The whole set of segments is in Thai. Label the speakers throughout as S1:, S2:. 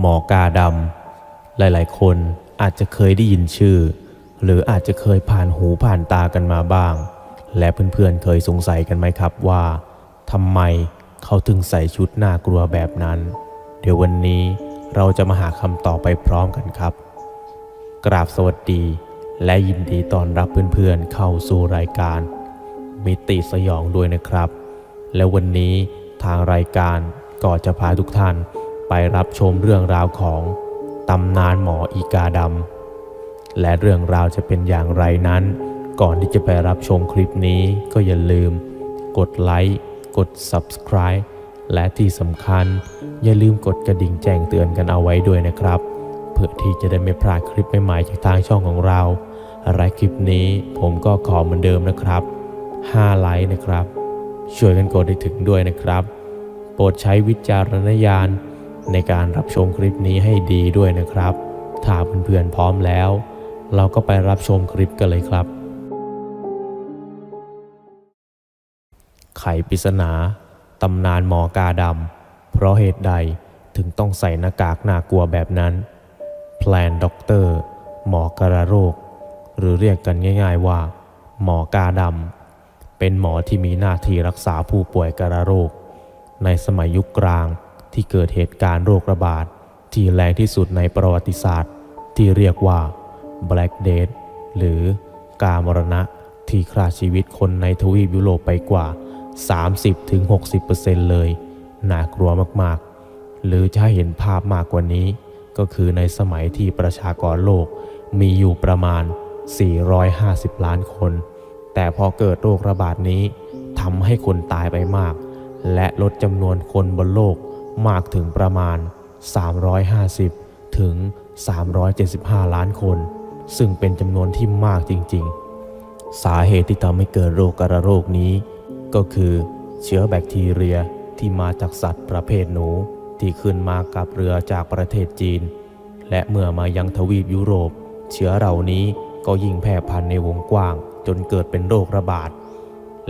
S1: หมอกาดำหลายๆ คนอาจจะเคยได้ยินชื่อ หรืออาจจะเคยผ่านหูผ่านตากันมาบ้าง และเพื่อนๆ เคยสงสัยกันไหมครับว่าทำไมเขาถึงใส่ชุดน่ากลัวแบบนั้น เดี๋ยววันนี้เราจะมาหาคำตอบไปพร้อมกันครับ กราบสวัสดี และยินดีต้อนรับเพื่อนๆ เข้าสู่รายการ มิติสยองด้วยนะครับ และวันนี้ทางรายการก็จะพาทุกท่าน ไปรับชมเรื่องราวของตำนานหมออีกาดำและเรื่องราวจะเป็นอย่างไรนั้น ก่อนที่จะไปรับชมคลิปนี้ก็อย่าลืม กดไลค์กด Subscribe และที่สำคัญ อย่าลืมกดกระดิ่งแจ้งเตือนกันเอาไว้ด้วยนะครับ เพื่อที่จะได้ไม่พลาดคลิปใหม่ๆจากทางช่องของเราและคลิปนี้ผมก็ขอเหมือนเดิมนะครับ 5 ไลค์นะครับ ช่วยกันกดให้ถึงด้วยนะครับ โปรดใช้วิจารณญาณ ในการรับชมคลิปนี้ให้ดีด้วยนะครับ ถ้าเพื่อนๆพร้อมแล้ว เราก็ไปรับชมคลิปกันเลยครับ ไขปริศนาตำนานหมอกาดำ เพราะเหตุใดถึงต้องใส่หน้ากากน่ากลัวแบบนั้น แพลนด็อกเตอร์ หมอกระโรค หรือเรียกกันง่าย ๆว่า หมอกาดำ เป็นหมอที่มีหน้าที่รักษาผู้ป่วยกระโรค ในสมัยยุคกลาง ที่เกิดเหตุการณ์โรคระบาดที่แรงที่สุดในประวัติศาสตร์ ที่เรียกว่า Black Death หรือการมรณะที่ฆ่าชีวิตคนในทวีปยุโรปไปกว่า 30-60%เลย น่ากลัวมากๆ หรือจะให้เห็นภาพมากกว่านี้ ก็คือในสมัยที่ประชากรโลกมีอยู่ประมาณ 450 ล้านคน แต่พอเกิดโรคระบาดนี้ทำให้คนตายไปมาก และลดจำนวนคนบนโลก มากถึงประมาณ 350 ถึง 375 ล้านคน ซึ่งเป็นจำนวนที่มากจริง ๆ สาเหตุที่ทำให้เกิดโรคกระโรคนี้ ก็คือเชื้อแบคทีเรียที่มาจากสัตว์ประเภทหนูที่ขึ้นมากับเรือจากประเทศจีน และเมื่อมายังทวีปยุโรป เชื้อเหล่านี้ก็ยิ่งแพร่พันธุ์ในวงกว้าง จนเกิดเป็นโรคระบาด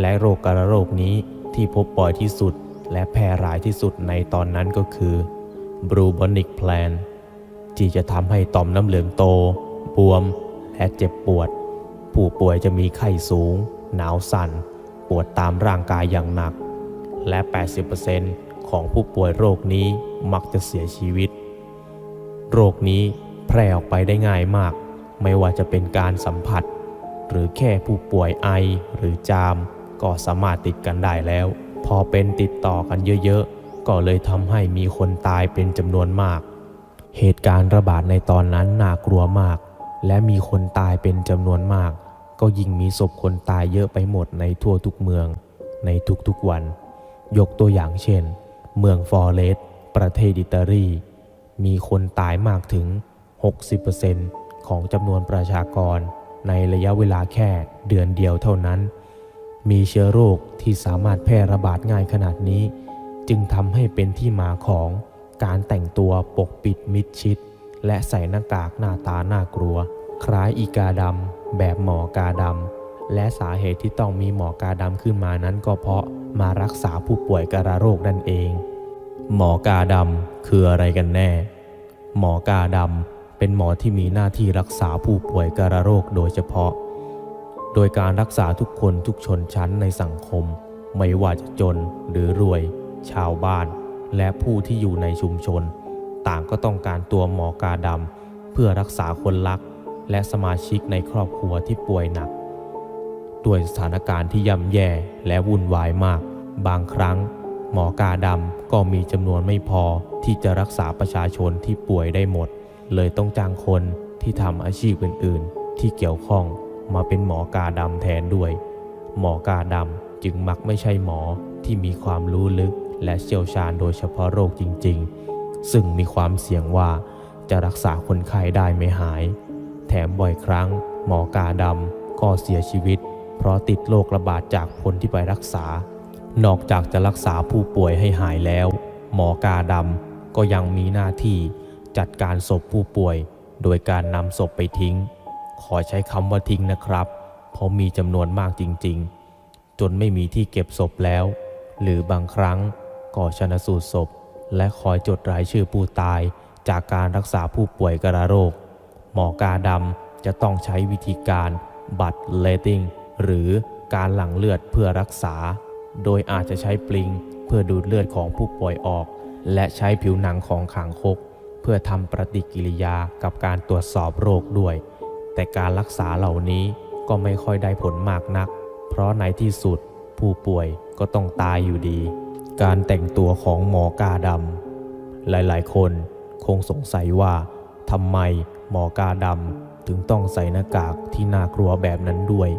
S1: และโรคกระโรคนี้ที่พบบ่อยที่สุด และแพร่หลายที่สุดในตอนนั้นก็คือ bubonic plague ที่จะทำให้ต่อมน้ำเหลืองโต บวม และเจ็บปวด ผู้ป่วยจะมีไข้สูง หนาวสั่น ปวดตามร่างกายอย่างหนัก และ 80%ของผู้ป่วยโรคนี้มักจะเสียชีวิต โรคนี้แพร่ออกไปได้ง่ายมาก ไม่ว่าจะเป็นการสัมผัส หรือแค่ผู้ป่วยไอหรือจาม ก็สามารถติดกันได้แล้ว พอเป็นติดต่อกันเยอะๆ ก็เลยทำให้มีคนตายเป็นจำนวนมาก เหตุการณ์ระบาดในตอนนั้นน่ากลัวมาก และมีคนตายเป็นจำนวนมาก ก็ยิ่งมีศพคนตายเยอะไปหมดในทั่วทุกเมือง ในทุกๆวัน ยกตัวอย่างเช่น เมืองฟอเรสประเทศอิตาลี มีคนตายมากถึง 60%ของจำนวนประชากรในระยะเวลาแค่เดือนเดียวเท่านั้น มีเชื้อโรคที่สามารถแพร่ระบาดง่ายขนาดนี้ จึงทำให้เป็นที่มาของการแต่งตัวปกปิดมิดชิด และใส่หน้ากากหน้าตาน่ากลัว คล้ายอีกาดำแบบหมอกาดำและสาเหตุที่ต้องมีหมอกาดำขึ้นมานั้นก็เพราะมารักษาผู้ป่วยกระโรคนั่นเอง หมอกาดำคืออะไรกันแน่ หมอกาดำเป็นหมอที่มีหน้าที่รักษาผู้ป่วยกระโรคโดยเฉพาะ โดยการรักษาทุกคนทุกชนชั้นในสังคม ไม่ว่าจะจนหรือรวย ชาวบ้าน และผู้ที่อยู่ในชุมชน ต่างก็ต้องการตัวหมอกาดำเพื่อรักษาคนรัก และสมาชิกในครอบครัวที่ป่วยหนัก ด้วยสถานการณ์ที่ย่ำแย่และวุ่นวายมาก บางครั้ง หมอกาดำก็มีจำนวนไม่พอที่จะรักษาประชาชนที่ป่วยได้หมด เลยต้องจ้างคนที่ทำอาชีพอื่น ๆ ที่เกี่ยวข้อง มาเป็นหมอกาดำแทนด้วย หมอกาดำจึงมักไม่ใช่หมอที่มีความรู้ลึกและเชี่ยวชาญโดยเฉพาะโรคจริง ๆ ซึ่งมีความเสี่ยงว่าจะรักษาคนไข้ได้ไม่หาย แถมบ่อยครั้ง หมอกาดำก็เสียชีวิต เพราะติดโรคระบาดจากคนที่ไปรักษา นอกจากจะรักษาผู้ป่วยให้หายแล้ว หมอกาดำก็ยังมีหน้าที่จัดการศพผู้ป่วย โดยการนำศพไปทิ้ง ขอใช้คำว่าทิ้งนะครับ เพราะมีจำนวนมากจริง ๆ จนไม่มีที่เก็บศพแล้ว หรือบางครั้งก็ชนะสูตรศพ และคอยจดรายชื่อผู้ตายจากการรักษาผู้ป่วยกระโรค หมอกาดำจะต้องใช้วิธีการบัตเลตติ้งหรือการหลั่งเลือดเพื่อรักษา โดยอาจจะใช้ปลิงเพื่อดูดเลือดของผู้ป่วยออก และใช้ผิวหนังของขางคก เพื่อทำปฏิกิริยากับการตรวจสอบโรคด้วย แต่การรักษาเหล่านี้ก็ไม่ค่อยได้ผลมากนัก เพราะในที่สุดผู้ป่วยก็ต้องตายอยู่ดี การแต่งตัวของหมอกาดำหลายๆ คนคงสงสัยว่าทำไมหมอกาดำถึงต้องใส่หน้ากากที่น่ากลัวแบบนั้นด้วย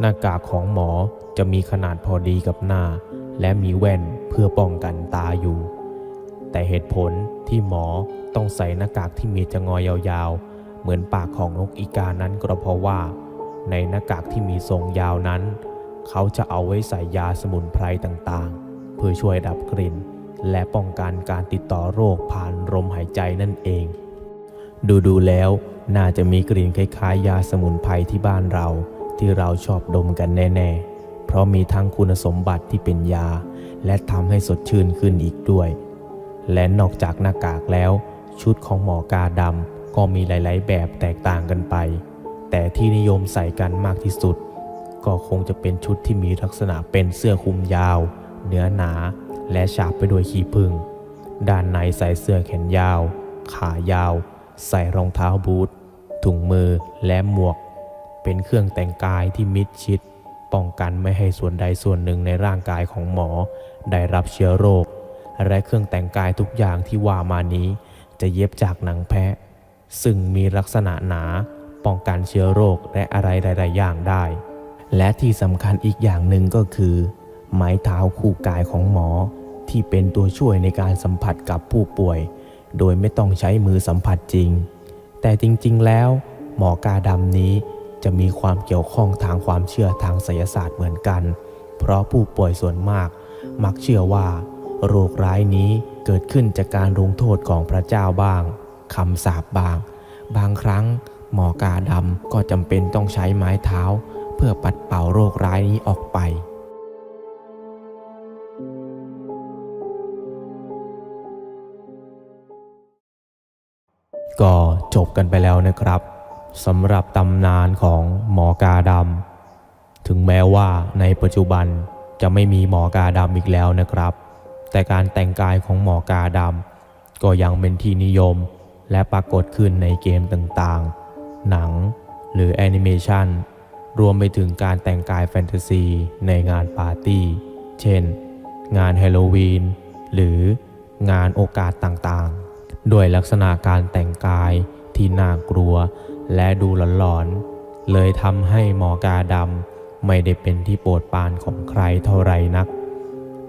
S1: หน้ากากของหมอจะมีขนาดพอดีกับหน้า และมีแว่นเพื่อป้องกันตาอยู่ แต่เหตุผลที่หมอต้องใส่หน้ากากที่มีจะงอยยาวๆ เหมือนปากของนกอีกานั้นก็เพราะว่า ในหน้ากากที่มีทรงยาวนั้น เขาจะเอาไว้ใส่ยาสมุนไพรต่างๆ เพื่อช่วยดับกลิ่น และป้องกันการติดต่อโรคผ่านลมหายใจนั่นเอง ดูดูๆแล้วน่าจะมีกลิ่นคล้ายๆ ยาสมุนไพรที่บ้านเราที่เราชอบดมกันแน่ ๆ เพราะมีทั้งคุณสมบัติที่เป็นยา และทำให้สดชื่นขึ้นอีกด้วย และนอกจากหน้ากากแล้ว ชุดของหมอกาดำ ก็มีหลาย ๆ แบบแตกต่างกันไป แต่ที่นิยมใส่กันมากที่สุด ก็คงจะเป็นชุดที่มีลักษณะเป็นเสื้อคลุมยาว เนื้อหนา และฉาบไปด้วยขี้ผึ้งด้านในใส่เสื้อแขนยาว ขายาว ใส่รองเท้าบูทถุงมือและหมวก เป็นเครื่องแต่งกายที่มิดชิด ป้องกันไม่ให้ส่วนใดส่วนหนึ่งในร่างกายของหมอ ได้รับเชื้อโรค และเครื่องแต่งกายทุกอย่างที่ว่ามานี้ จะเย็บจากหนังแพะ ซึ่งมีลักษณะหนาป้องกันเชื้อโรคและอะไรหลาย ๆ อย่างได้ และที่สำคัญอีกอย่างหนึ่งก็คือ ไม้เท้าคู่กายของหมอ ที่เป็นตัวช่วยในการสัมผัสกับผู้ป่วย โดยไม่ต้องใช้มือสัมผัสจริง แต่จริง ๆ แล้ว หมอกาดำนี้จะมีความเกี่ยวข้องทางความเชื่อทางไสยศาสตร์เหมือนกัน เพราะผู้ป่วยส่วนมาก มักเชื่อว่า โรคร้ายนี้เกิดขึ้นจากการลงโทษของพระเจ้าบ้าง คำสาปบ้าง บางครั้งหมอกาดำก็จำเป็นต้องใช้ไม้เท้า เพื่อปัดเป่าโรคร้ายนี้ออกไป ก็จบกันไปแล้วนะครับสำหรับตำนานของหมอกาดำถึงแม้ว่าในปัจจุบันจะไม่มีหมอกาดำอีกแล้วนะครับ แต่การแต่งกายของหมอกาดำก็ยังเป็นที่นิยม และปรากฏขึ้นในเกมต่างๆ หนัง หรือแอนิเมชันรวมไปถึงการแต่งกายแฟนตาซีในงานปาร์ตี้ เช่น งานฮาโลวีน หรืองานโอกาสต่างๆ ด้วยลักษณะการแต่งกายที่น่ากลัวและดูหลอนๆ เลยทำให้หมอกาดำไม่ได้เป็นที่โปรดปรานของใครเท่าไรนัก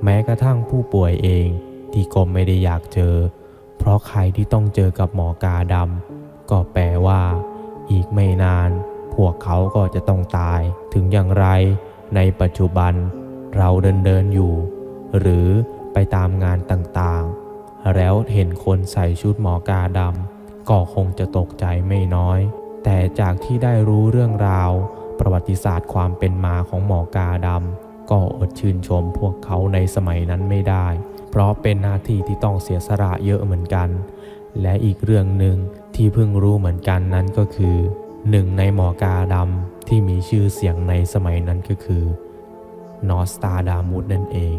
S1: แม้กระทั่งผู้ป่วยเองที่ก็ไม่ได้อยากเจอ เพราะใครที่ต้องเจอกับหมอกาดำก็แปลว่า อีกไม่นาน พวกเขาก็จะต้องตาย ถึงอย่างไร ในปัจจุบัน เราเดินเดินอยู่ หรือไปตามงานต่างๆ แล้วเห็นคนใส่ชุดหมอกาดำก็คงจะตกใจไม่น้อย แต่จากที่ได้รู้เรื่องราว ประวัติศาสตร์ความเป็นมาของหมอกาดำก็อดชื่นชมพวกเขาในสมัยนั้นไม่ได้ เพราะเป็นหน้าที่ที่ต้องเสียสละเยอะเหมือนกัน และอีกเรื่องหนึ่งที่เพิ่งรู้เหมือนกันนั้นก็คือ หนึ่งในหมอกาดำที่มีชื่อเสียงในสมัยนั้นก็คือนอสตาดามุสนั่นเอง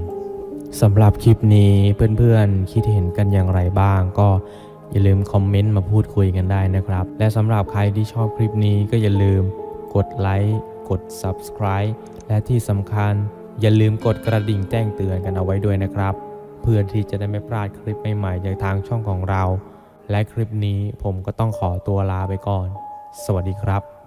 S1: สำหรับคลิปนี้เพื่อนๆ คิดเห็นกันอย่างไรบ้าง ก็อย่าลืมคอมเมนต์มาพูดคุยกันได้นะครับ และสำหรับใครที่ชอบคลิปนี้ก็อย่าลืมกดไลค์กด Subscribe และที่สำคัญอย่าลืมกดกระดิ่งแจ้งเตือนกันเอาไว้ด้วยนะครับ พื่อที่จะได้ไม่พลาดคลิปใหม่ๆจากทางช่องของเรา และคลิปนี้ผมก็ต้องขอตัวลาไปก่อน สวัสดีครับ